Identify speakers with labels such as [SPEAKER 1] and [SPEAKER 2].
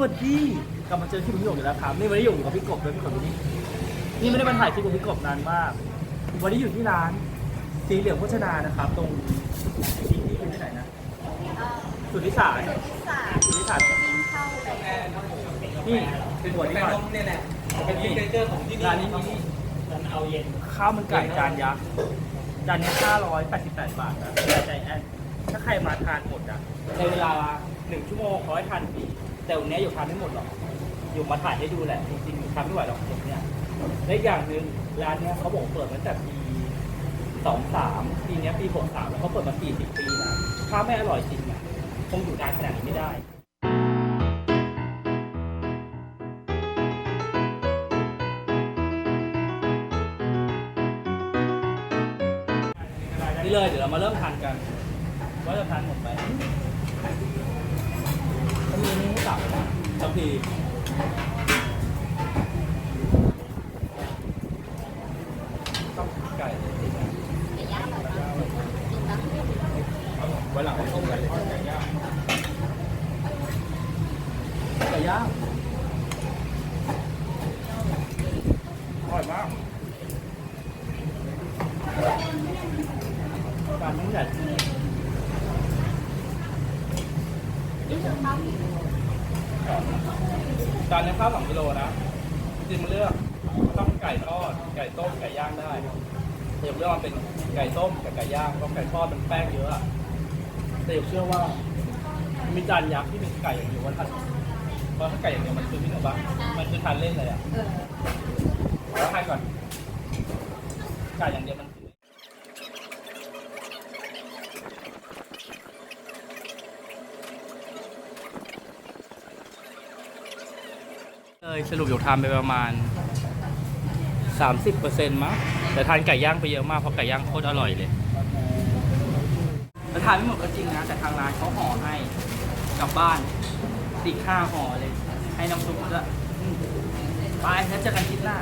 [SPEAKER 1] วัสดีกลับมาเจอที่พี่หยกอีกแล้วครับนี่วันนี้อยู่กับพี่กบด้วยพี่กบอยู่นี่นี่ไม่ได้มาถ่ายคลิปกับพี่กบนานมาก วันนี้อยู่ที่ร้านสีเหลืองโภชนานะครับ ตรงที่ที่อยู่ที่ไหนนะสุทธิสาร
[SPEAKER 2] สา
[SPEAKER 1] สุทธิสาร
[SPEAKER 2] วิ่งเข้าไป
[SPEAKER 1] นี่เป็นหัวนี่ก่อน
[SPEAKER 3] นี่แหละเป็นซิกเนเจอร์ของที่นี่
[SPEAKER 1] ร้านนี้มีเอาเย็นข้าวมันไก่จานยักษ์จานนี้588 บาทนะแต่ใจแอนถ้าใครมาทานหมดอะในเวลาหนึ่งชั่วโมงเขาให้ทานฟรี แต่วันนี้อยู่ทานไม่หมดหรอกอยู่มาถ่ายให้ดูแหละจริงๆทานไม่ไหวหรอกผมเนี่ยและอย่างหนึ่งร้านเนี้ยเขาบอกเปิดมาตั้งแต่ปีสองสามปีเนี้ยปีหกสามแล้วเขาเปิดมาสี่สิบปีนะถ้าไม่อร่อยจริงอะคงอยู่นานขนาดนี้ไม่ได้นี่เลยเดี๋ยวเรามาเริ่มทานกันว่าจะทานหมดไหม ก็มีนี่ให้ตับนะทัพพีต้องไก่ไว้หลังเราต้มกันเลยไก่ย่ จานนี้ข้าวสองกิโลนะจริงๆมันเลือกต้องไก่ทอด ไก่ต้ม ไก่ย่างได้แต่ผมเลือกมันเป็นไก่ต้มกับไก่ย่างเพราะไก่ทอดมันแป้งเยอะอะแต่ผมเชื่อว่า มีจานยักษ์ที่เป็นไก่อย่างเดียวว่าทันเพราะถ้าไก่อย่างเดียวมันคือพี่หนุ่มปะมันคือทานเล่นเลยอะแล้วทานก่อน ไก่อย่างเดียวมัน เลยสรุปอยู่ทานไปประมาณ 30%มั้งแต่ทานไก่ย่างไปเยอะมากเพราะไก่ย่างโคตรอร่อยเลยแต่ทานไม่หมดก็จริงนะ แต่ทางร้านเขาห่อให้กลับบ้านสี่ห้าห่อเลย ให้น้ำซุปด้วยไปแล้วเจอกันคลิปหน้า